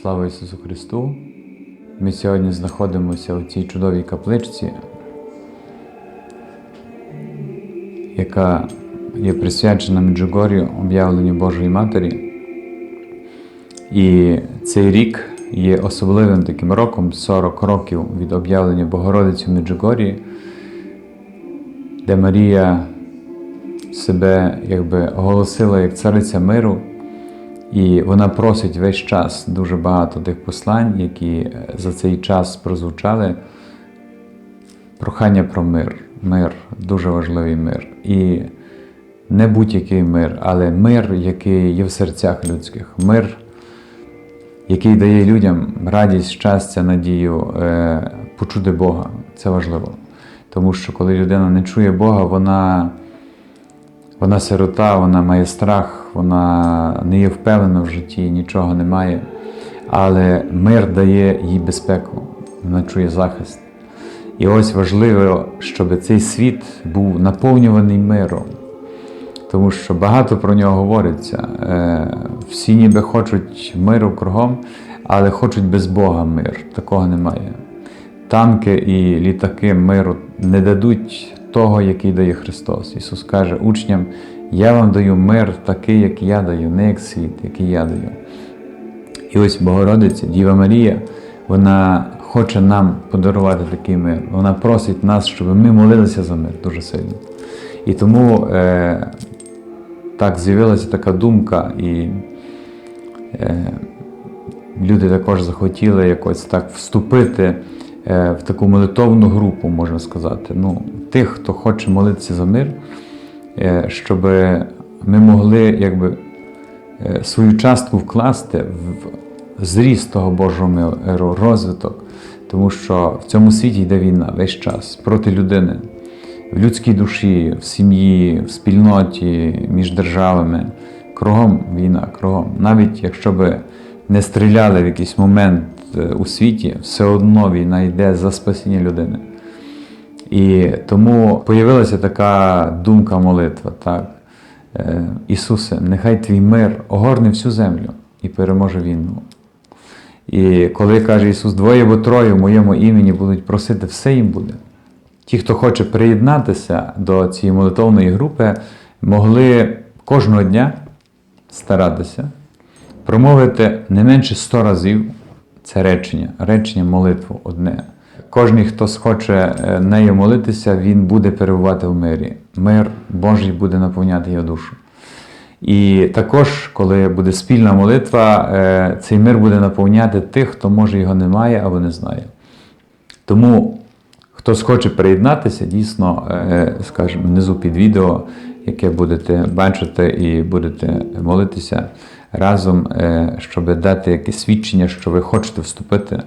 Слава Ісусу Христу! Ми сьогодні знаходимося у цій чудовій капличці, яка є присвячена Меджугор'ю об'явленню Божої Матері. І цей рік є особливим таким роком 40 років від об'явлення Богородиці в Меджугор'ї, де Марія себе якби оголосила як цариця миру. І вона просить весь час дуже багато тих послань, які е, за цей час прозвучали. Прохання про мир. Мир, дуже важливий мир. І не будь-який мир, але мир, який є в серцях людських. Мир, який дає людям радість, щастя, надію, е, почути Бога. Це важливо. Тому що коли людина не чує Бога, вона. Вона сирота, вона має страх, вона не є впевнена в житті, нічого не має. Але мир дає їй безпеку, вона чує захист. І ось важливо, щоб цей світ був наповнюваний миром, тому що багато про нього говориться. Е, Всі ніби хочуть миру кругом, але хочуть без Бога мир. Такого немає. Танки і літаки миру не дадуть того, який дає Христос. Ісус каже учням: Я вам даю мир такий, як я даю, не як світ, який я даю. І ось Богородиця, Діва Марія, вона хоче нам подарувати такий мир. Вона просить нас, щоб ми молилися за мир дуже сильно. І тому е, так з'явилася така думка, і е, люди також захотіли якось так вступити е, в таку молитовну групу, можна сказати. Ну, тих, хто хоче молитися за мир, щоб ми могли якби, е, свою частку вкласти в зріст того Божого миру, розвиток, тому що в цьому світі йде війна весь час проти людини, в людській душі, в сім'ї, в спільноті, між державами. Кругом війна, кругом. Навіть якщо би не стріляли в якийсь момент е, у світі, все одно війна йде за спасіння людини. І тому появилася така думка молитва, так. Е, Ісусе, нехай твій мир огорне всю землю і переможе війну. І коли каже Ісус, двоє або троє в моєму імені будуть просити, все їм буде. Ті, хто хоче приєднатися до цієї молитовної групи, могли кожного дня старатися промовити не менше 100 разів це речення, речення молитву одне. Кожен, хто схоче е, нею молитися, він буде перебувати в мирі. Мир Божий буде наповняти його душу. І також, коли буде спільна молитва, е, цей мир буде наповняти тих, хто може його не має або не знає. Тому, хто схоче приєднатися, дійсно, е, скажімо, внизу під відео, яке будете бачити і будете молитися разом, щоб дати якесь свідчення, що ви хочете вступити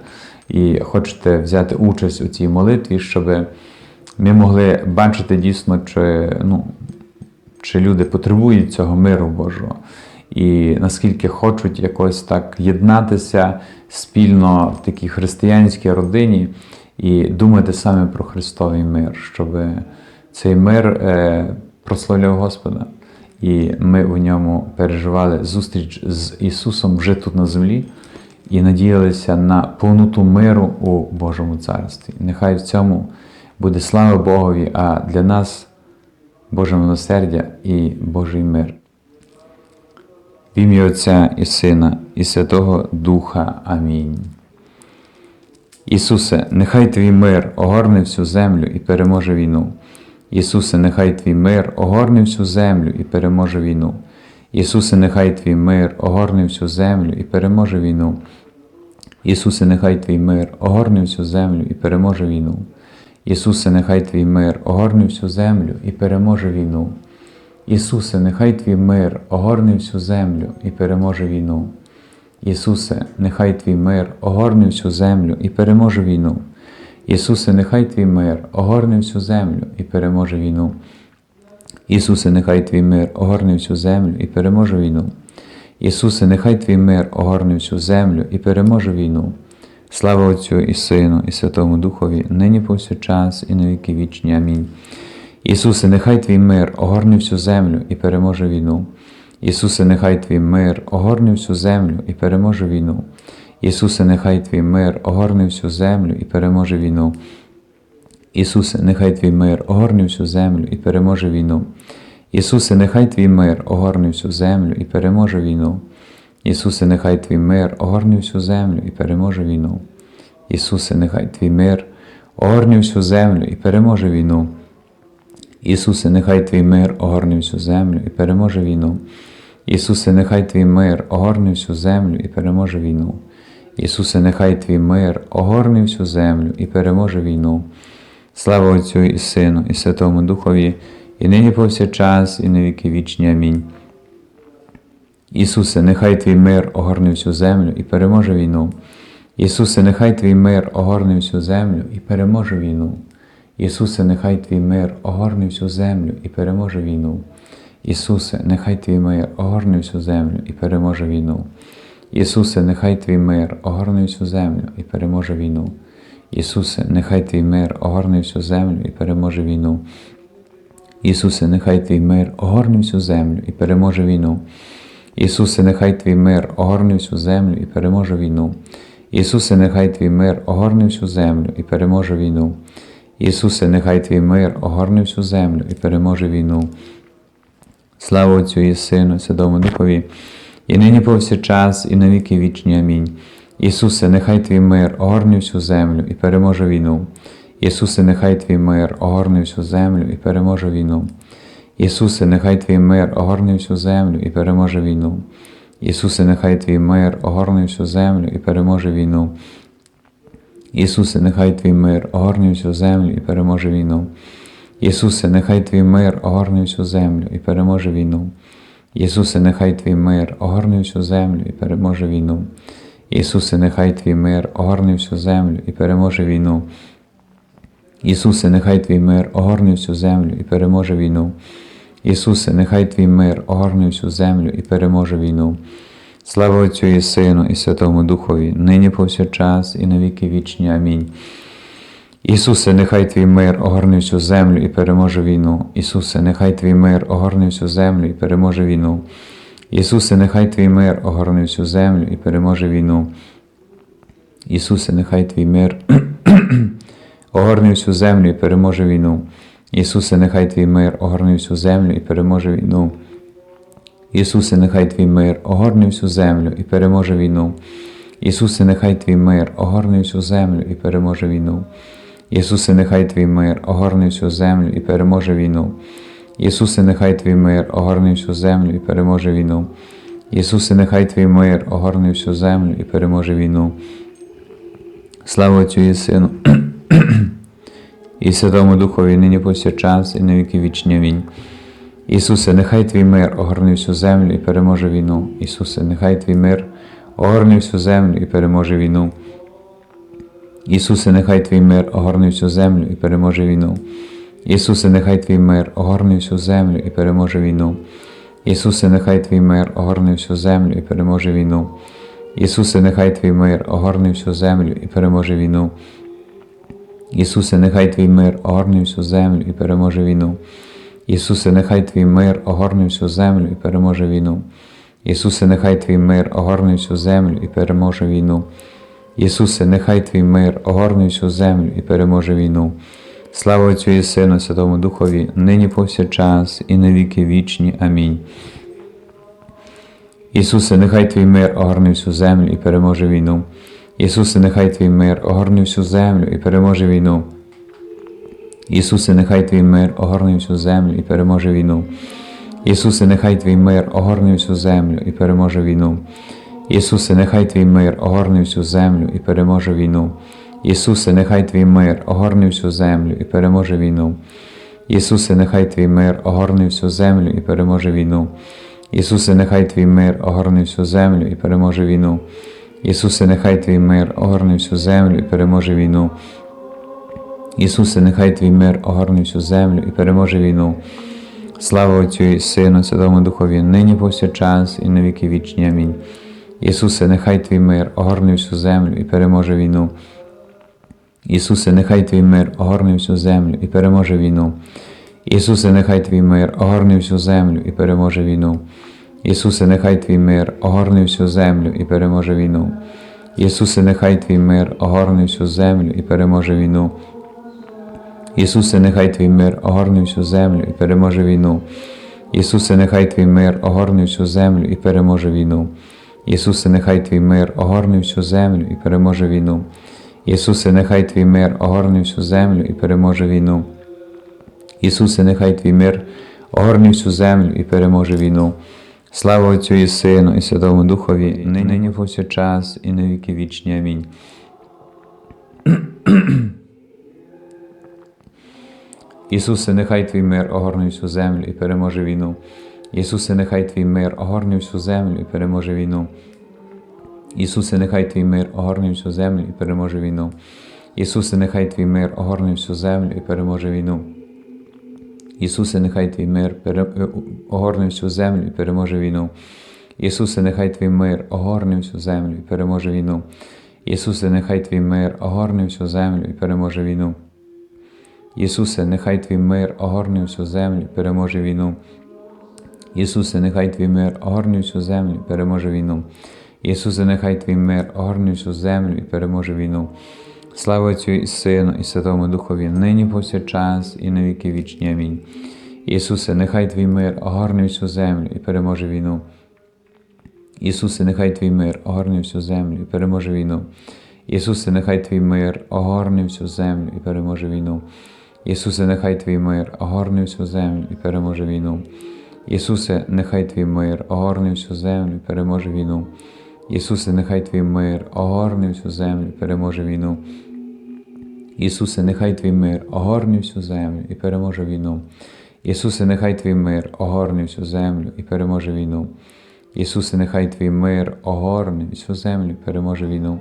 і хочете взяти участь у цій молитві, щоб ми могли бачити дійсно, чи, ну, чи люди потребують цього миру Божого. І наскільки хочуть якось так єднатися спільно в такій християнській родині і думати саме про Христовий мир, щоб цей мир е, прославляв Господа. І ми у ньому переживали зустріч з Ісусом вже тут на землі і надіялися на повноту миру у Божому Царстві. Нехай в цьому буде слава Богові, а для нас Боже милосердя і Божий мир. В ім'я Отця і Сина, і Святого Духа. Амінь. Ісусе, нехай твій мир огорне всю землю і переможе війну. Ісусе, нехай твій мир огорне всю землю і переможе війну. Ісусе, нехай твій мир огорне всю землю і переможе війну. Ісусе, нехай твій мир огорне всю землю і переможе війну. Ісусе, нехай твій мир огорне всю землю і переможе війну. Ісусе, нехай твій мир огорне всю землю і переможе війну. Ісусе, нехай твій мир огорне всю землю і переможе війну. Ісусе, нехай твій мир огорне всю землю і переможе війну. Ісусе, нехай твій мир огорне всю землю і переможе війну. Ісусе, нехай твій мир огорне всю землю і переможе війну. Слава Отцю і Сину, і Святому Духові, нині повсякчас, і на віки вічні. Амінь. Ісусе, нехай твій мир огорне всю землю і переможе війну. Ісусе, нехай твій мир огорне всю землю і переможе війну. Ісусе, нехай Твій мир огорне всю землю і переможе війну. Ісусе, нехай Твій мир огорне всю землю і переможе війну. Ісусе, нехай Твій мир огорне всю землю і переможе війну. Ісусе, нехай Твій мир огорне всю землю і переможе війну. Ісусе, нехай Твій мир огорне всю землю і переможе війну. Ісусе, нехай Твій мир огорне всю землю і переможе війну. Ісусе, нехай Твій мир огорне всю землю і переможе війну. Ісусе, нехай Твій мир огорне всю землю і переможе війну. Слава Отцю і Сину, і Святому Духові, і нині повсякчас, і на віки вічні. Амінь. Ісусе, нехай Твій мир огорне всю землю і переможе війну. Ісусе, нехай Твій мир огорне всю землю і переможе війну. Ісусе, нехай Твій мир огорне всю землю і переможе війну. Ісусе, нехай Твій мир огорне всю землю і переможе війну. Ісусе, нехай Твій мир огорне всю землю і переможе війну. Ісусе, нехай Твій мир огорне всю землю і переможе війну. Ісусе, нехай Твій мир огорне всю землю і переможе війну. Ісусе, нехай Твій мир огорне всю землю і переможе війну. Ісусе, нехай Твій мир огорне всю землю і переможе війну. Ісусе, нехай Твій мир огорне всю землю і переможе війну. Слава Отцю і Сину, Святому Духові, і нині повсякчас, і на віки вічні. Амінь. Ісусе, нехай Твій мир огорне всю землю і переможе війну. Ісусе, нехай Твій мир огорне всю землю і переможе війну. Ісусе, нехай Твій мир огорне всю землю і переможе війну. Ісусе, нехай Твій мир огорне всю землю і переможе війну. Ісусе, нехай Твій мир огорне всю землю і переможе війну. Ісусе, нехай Твій мир огорне всю землю і переможе війну. Ісусе, нехай Твій мир огорне всю землю і переможе війну. Ісусе, нехай Твій мир огорне всю землю і переможе війну. Ісусе, нехай Твій мир огорне всю землю і переможе війну. Ісусе, нехай Твій мир огорне всю землю і переможе війну. Слава Отцю і Сину, і Святому Духові, нині повсякчас, і на віки вічні. Амінь. Ісусе, нехай Твій мир огорне всю землю і переможе війну. Ісусе, нехай Твій мир огорне всю землю і переможе війну. Ісусе, нехай Твій мир огорне всю землю і переможе війну. Ісусе, нехай Твій мир огорне всю землю і переможе війну. Ісусе, нехай Твій мир огорне всю землю і переможе війну. Ісусе, нехай Твій мир огорне всю землю і переможе війну. Ісусе, нехай Твій мир огорне всю землю і переможе війну. Ісусе, нехай Твій мир огорне всю землю і переможе війну. Ісусе, нехай Твій мир огорне всю землю і переможе війну. Ісусе, нехай Твій мир огорне всю землю і переможе війну. Слава Отцю і Сину, і Святому Духові нині повсякчас, і на віки вічні. Амінь. Ісусе, нехай Твій мир огорне всю землю і переможе війну. Ісусе, нехай Твій мир огорне всю землю і переможе війну. Ісусе, нехай Твій мир огорне всю землю і переможе війну. Ісусе, нехай Твій мир огорне всю землю і переможе війну. Ісусе, нехай Твій мир огорне всю землю і переможе війну. Ісусе, нехай Твій мир огорне всю землю і переможе війну. Ісусе, нехай Твій мир огорне всю землю і переможе війну. Ісусе, нехай Твій мир огорне всю землю і переможе війну. Ісусе, нехай Твій мир огорне всю землю і переможе війну. Ісусе, нехай Твій мир огорне всю землю і переможе війну. Слава Отцю і Сину, Святому Духові, нині повсякчас і на віки вічні. Амінь. Ісусе, нехай Твій мир огорне всю землю і переможе війну. Ісусе, нехай Твій мир огорне всю землю і переможе війну. Ісусе, нехай Твій мир огорне всю землю і переможе війну. Ісусе, нехай Твій мир огорне всю землю і переможе війну. Ісусе, нехай Твій мир огорне всю землю і переможе війну. Ісусе, нехай Твій мир огорне всю землю і переможе війну. Ісусе, нехай Твій мир огорне всю землю і переможе війну. Ісусе, нехай Твій мир огорне всю землю і переможе війну. Ісусе, нехай Твій мир огорне всю землю і переможе війну. Ісусе, нехай Твій мир огорне всю землю і переможе війну. Слава Отцю і Сину, Святому Духові, нині повсякчас і на віки вічні. Амінь. Ісусе, нехай Твій мир огорне всю землю і переможе війну. Ісусе, нехай Твій мир огорне всю землю і переможе війну. Ісусе, нехай Твій мир огорне всю землю і переможе війну. Ісусе, нехай Твій мир огорне всю землю і переможе війну. Ісусе, нехай Твій мир огорне всю землю і переможе війну. Ісусе, нехай Твій мир огорне всю землю і переможе війну. Ісусе, нехай Твій мир огорне всю землю і переможе війну. Ісусе, нехай Твій мир огорне всю землю і переможе війну. Ісусе, нехай Твій мир огорне всю землю і переможе війну. Ісусе, нехай Твій мир огорне всю землю і переможе війну. Слава Отцю і Сину, і Святому Духові, нині, нині повсякчас, і на віки вічні. Амінь. Ісусе, нехай Твій мир огорне всю землю і переможе війну. Ісусе, нехай Твій мир огорне всю землю і переможе війну. Ісусе, нехай Твій мир огорне всю землю і переможе війну. Ісусе, нехай Твій мир огорне всю землю і переможе війну. Ісусе, нехай Твій мир е, огорне всю землю і переможе війну. Ісусе, нехай Твій мир огорне всю землю і переможе війну. Ісусе, нехай Твій мир огорне всю землю і переможе війну. Ісусе, нехай Твій мир огорне всю землю, і переможе війну. Ісусе, нехай Твій мир огорне всю землю, і переможе війну. Ісусе, нехай Твій мир огорне всю землю і переможе війну. Слава Отцю і Сину, і Святому Духові, нині повсякчас, і на віки вічні. Амінь. Ісусе, нехай Твій мир огорне всю землю і переможе війну. Ісусе, нехай Твій мир огорне всю землю і переможе війну. Ісусе, нехай Твій мир огорне всю землю і переможе війну. Ісусе, нехай Твій мир огорне всю землю і переможе війну. Ісусе, нехай Твій мир огорне всю землю і переможе війну. Ісусе, нехай Твій мир огорне всю землю і переможе війну. Ісусе, нехай Твій мир огорне всю землю і переможе війну. Ісусе, нехай Твій мир огорне всю землю і переможе війну. Ісусе, нехай Твій мир огорне всю землю і переможе війну.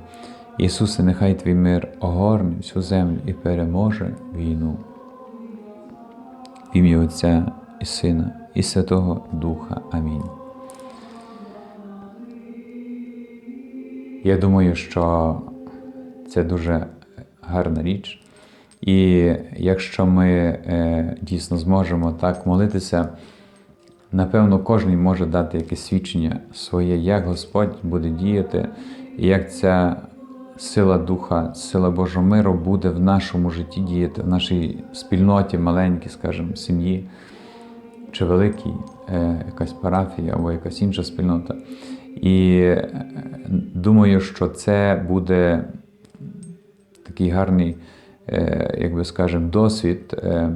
Ісусе, нехай Твій мир огорне всю землю і переможе війну. В ім'я Отця і Сина, і Святого Духа. Амінь. Я думаю, що це дуже гарна річ. І якщо ми е, дійсно зможемо так молитися, напевно, кожен може дати якесь свідчення своє, як Господь буде діяти, і як ця сила Духа, сила Божого миру буде в нашому житті діяти, в нашій спільноті, маленькій, скажімо, сім'ї чи великій, е, якась парафія або якась інша спільнота. І е, думаю, що це буде такий гарний, е, як би скажемо, досвід, е,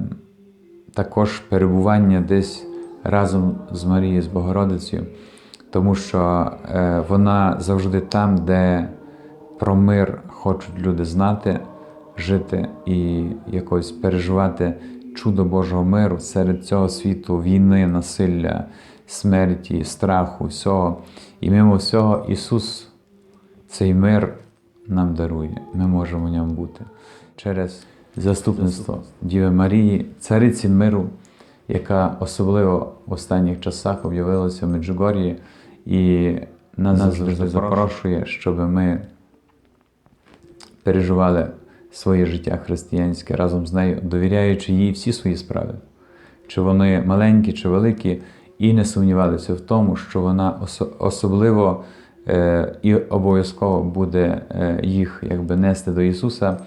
також перебування десь разом з Марією, з Богородицею, тому що е, вона завжди там, де про мир хочуть люди знати, жити і якось переживати чудо Божого миру серед цього світу, війни, насилля, смерті, страху, всього. І мимо всього Ісус цей мир нам дарує. Ми можемо в ньому бути. Через заступництво. Діви Марії, цариці миру, яка особливо в останніх часах об'явилася в Меджугор'ї і нас завжди запрошує, щоб ми переживали своє життя християнське разом з нею, довіряючи їй всі свої справи, чи вони маленькі, чи великі, і не сумнівалися в тому, що вона осо- особливо і обов'язково буде е, їх якби нести до Ісуса,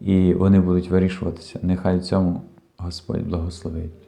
і вони будуть вирішуватися. Нехай цьому Господь благословить.